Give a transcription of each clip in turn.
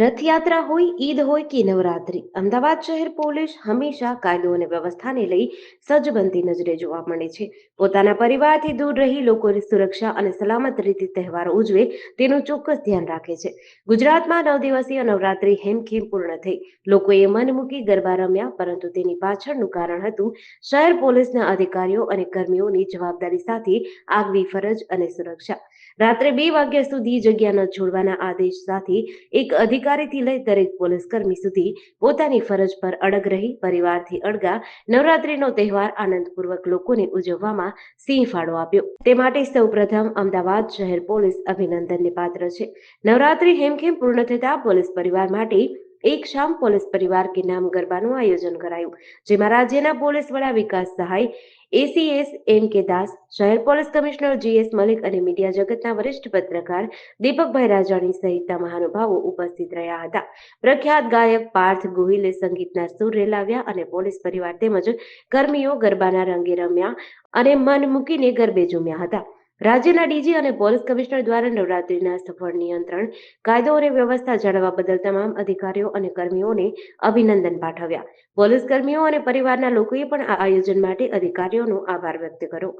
રથયાત્રા હોય, ઈદ હોય કે નવરાત્રી, અમદાવાદ શહેર પોલીસ હંમેશા કાયદો અને વ્યવસ્થાને લઈ સજ્જ બનતી નજરે જોવા મળે છે. પોતાના પરિવારથી દૂર રહી લોકોની સુરક્ષા અને સલામત રીતે તહેવાર ઉજવે તેનું ચોક્કસ ધ્યાન રાખે છે. ગુજરાતમાં નવ દિવસીય નવરાત્રી હેમખેમ પૂર્ણ થઈ. લોકોએ મન મૂકી ગરબા રમ્યા, પરંતુ તેની પાછળનું કારણ હતું શહેર પોલીસના અધિકારીઓ અને કર્મીઓની જવાબદારી સાથે આગવી ફરજ અને સુરક્ષા. રાત્રે બે વાગ્યા સુધી જગ્યા ન છોડવાના આદેશ સાથે એક અધિકારીથી લઈ દરેક પોલીસ કર્મી સુધી પોતાની ફરજ પર અડગ રહી, પરિવારથી અડગા નવરાત્રીનો તહેવાર આનંદપૂર્વક લોકોને ઉજવવામાં સિંહ ફાળો આપ્યો. તે માટે સૌપ્રથમ અમદાવાદ શહેર પોલીસ અભિનંદનને પાત્ર છે. નવરાત્રી હેમખેમ પૂર્ણ થતા પોલીસ પરિવાર માટે એક શામ પોલીસ પરિવાર કે નામ ગરબાનું આયોજન કરાયું, જેમાં રાજ્યના પોલીસ વડા વિકાસ સહાય એસીએસ એમ કે દાસ, શહેર પોલીસ કમિશનર જીએસ મલિક અને મીડિયા જગતના વરિષ્ઠ પત્રકાર દીપકભાઈ રાજાણી સહિતના મહાનુભાવો ઉપસ્થિત રહ્યા હતા. પ્રખ્યાત ગાયક પાર્થ ગોહિલે સંગીતના સુર રેલાવ્યા અને પોલીસ પરિવાર તેમજ કર્મીઓ ગરબાના રંગે રમ્યા અને મન મૂકીને ગરબે ઝૂમ્યા હતા. રાજ્યના ડીજી અને પોલીસ કમિશનર દ્વારા નવરાત્રીના સફળ નિયંત્રણ, કાયદો અને વ્યવસ્થા જાળવવા બદલ તમામ અધિકારીઓ અને કર્મીઓને અભિનંદન પાઠવ્યા. પોલીસ કર્મીઓ અને પરિવારના લોકોએ પણ આ આયોજન માટે અધિકારીઓનો આભાર વ્યક્ત કર્યો.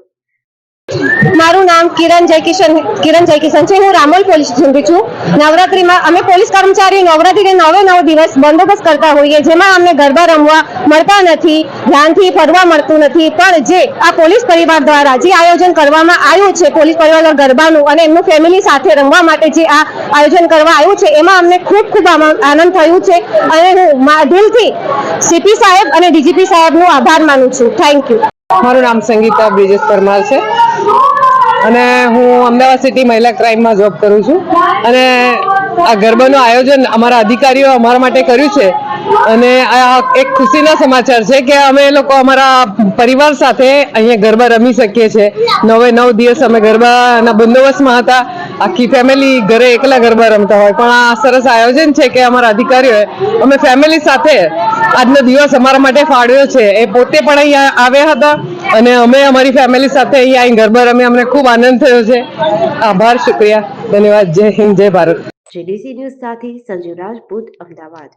મારું નામ કિરણ જયકિશન કિરણ જયકિશન છે. હું રામોલ પોલીસ સ્ટેશનથી છું. નવરાત્રીમાં અમે પોલીસ કર્મચારી નવરાત્રીને નવે નવ દિવસ બંદોબસ્ત કરતા હોઈએ. જેમાં અમને ગરબા રમવા મળતા નથી, ધ્યાનથી ફરવા મળતું નથી. પણ જે આ પોલીસ પરિવાર દ્વારા જે આયોજન કરવામાં આવ્યું છે, પોલીસ પરિવાર ગરબાનું અને એમનું ફેમિલી સાથે રમવા માટે જે આ આયોજન કરવા આવ્યું છે, એમાં અમને ખૂબ ખૂબ આનંદ થયું છે. અને હું દિલથી સીપી સાહેબ અને ડીજીપી સાહેબનો આભાર માનું છું. થેન્ક યુ મારું નામ સંગીતા બ્રિજેશ પરમાર છે. અને હું અમદાવાદ સિટી મહિલા ક્રાઇમમાં જોબ કરું છું. અને આ ગરબાનું આયોજન અમારા અધિકારીઓ અમારા માટે કર્યું છે. અને આ એક ખુશીના સમાચાર છે કે અમે લોકો અમારા પરિવાર સાથે અહીંયા ગરબા રમી શકીએ છીએ. નવે નવ દિવસ અમે ગરબાના બંદોબસ્તમાં હતા. આખી ફેમિલી ઘરે એકલા ગરબા રમતા હોય. પણ આ સરસ આયોજન છે કે અમારા અધિકારીઓએ અમે ફેમિલી સાથે આજનો દિવસ અમારા માટે ફાળવ્યો છે. એ પોતે પણ અહીંયા આવ્યા હતા. અને અમે અમારી ફેમિલી સાથે અહીંયા આવીને ગરબા રમી અમને ખૂબ આનંદ થયો છે. આભાર, શુક્રિયા. ધન્યવાદ. જય હિન્દ, જય ભારત. જીડીસી ન્યૂઝ સાથે સંજીવ રાજપૂત, અમદાવાદ.